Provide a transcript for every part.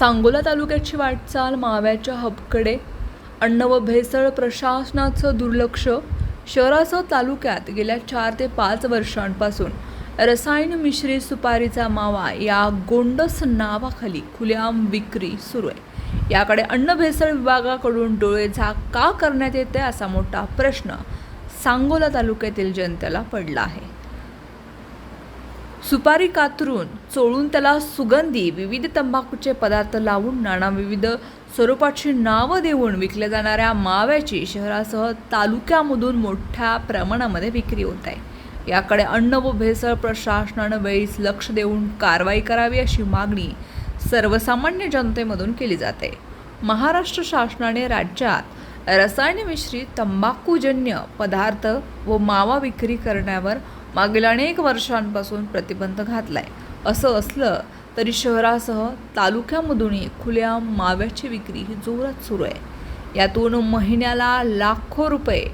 सांगोला तालुक्याची वाटचाल माव्याच्या हबकडे. अन्न व भेसळ प्रशासनाचं दुर्लक्ष. शहरासह तालुक्यात गेल्या चार ते पाच वर्षांपासून रसायन मिश्रित सुपारीचा मावा या गोंडस नावाखाली खुलेआम विक्री सुरू आहे. याकडे अन्न भेसळ विभागाकडून डोळे झाक का करण्यात येते असा मोठा प्रश्न सांगोला तालुक्यातील जनतेला पडला आहे. सुपारी कातरून चोळून त्याला सुगंधी विविध तंबाखूचे पदार्थ लावून नाना विविध स्वरूपाची नावं देऊन विकल्या जाणाऱ्या माव्याची शहरासह तालुक्यामधून मोठ्या प्रमाणामध्ये विक्री होत आहे. याकडे अन्न व भेसळ प्रशासनानं वेळीच लक्ष देऊन कारवाई करावी अशी मागणी सर्वसामान्य जनतेमधून केली जाते. महाराष्ट्र शासनाने राज्यात रसायन मिश्रित तंबाखूजन्य पदार्थ व मावा विक्री करण्यावर मागील अनेक वर्षांपासून प्रतिबंध घातलाय. असं असलं तरी शहरासह तालुक्यामधूनही खुल्या माव्याची विक्री ही जोरात सुरू आहे. यातून महिन्याला लाखो रुपये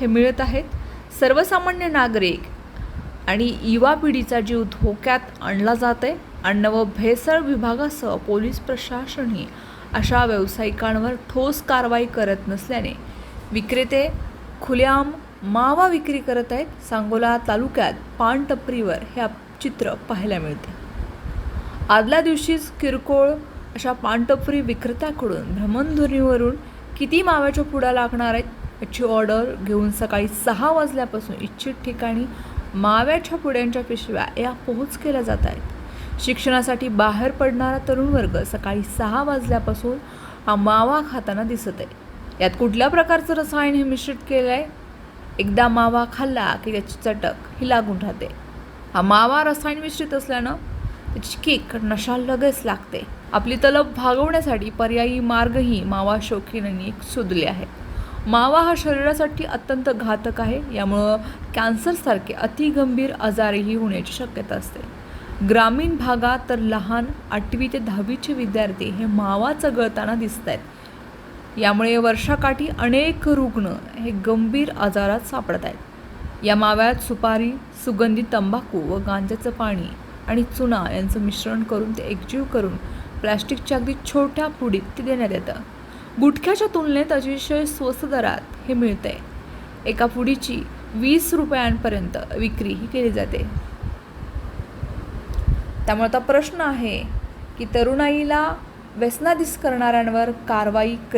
हे मिळत आहेत. सर्वसामान्य नागरिक आणि युवा पिढीचा जीव धोक्यात आणला जात आहे अन्न व भेसळ विभागासह पोलीस प्रशासनही अशा व्यावसायिकांवर ठोस कारवाई करत नसल्याने विक्रेते खुल्याम मावा विक्री करत आहेत सांगोला तालुक्यात पानटपरीवर. हे चित्र पाहायला मिळते. आदल्या दिवशीच किरकोळ अशा पानटपरी विक्रेत्याकडून भ्रमणध्वनीवरून किती माव्याच्या पुड्या लागणार आहेत याची ऑर्डर घेऊन सकाळी सहा वाजल्यापासून इच्छित ठिकाणी माव्याच्या पुड्यांच्या पिशव्या या पोहोच केल्या जात आहेत. शिक्षणासाठी बाहेर पडणारा तरुण वर्ग सकाळी सहा वाजल्यापासून हा मावा खाताना दिसत आहे. यात कुठल्या प्रकारचं रसायन हे मिश्रित केलं आहे एकदा मावा खाल्ला की त्याची चटक ही लागून राहते. हा मावा रसायन मिश्रित असल्यानं त्याची किक नशा लगेच लागते. आपली तलब भागवण्यासाठी पर्यायी मार्गही मावा शौकीनांनी शोधले आहेत. मावा हा शरीरासाठी अत्यंत घातक आहे यामुळं कॅन्सरसारखे अतिगंभीर आजारही होण्याची शक्यता असते. ग्रामीण भागात तर लहान आठवी ते दहावीचे विद्यार्थी हे मावा चघळताना दिसत आहेत यामुळे वर्षाकाठी अनेक रुग्ण हे गंभीर आजारात सापडत आहेत. या माव्यात सुपारी सुगंधी तंबाखू व गांजाचं पाणी आणि चुना यांचं मिश्रण करून ते एकजीव करून प्लॅस्टिकच्या अगदी छोट्या पुडीत ते देण्यात येतं. गुटख्याच्या तुलनेत अतिशय स्वस्त दरात हे मिळते एका पुडीची वीस रुपयांपर्यंत विक्री ही केली जाते. त्यामुळे आता प्रश्न आहे की तरुणाईला व्यसनाधीस करणाऱ्यांवर कारवाई कधी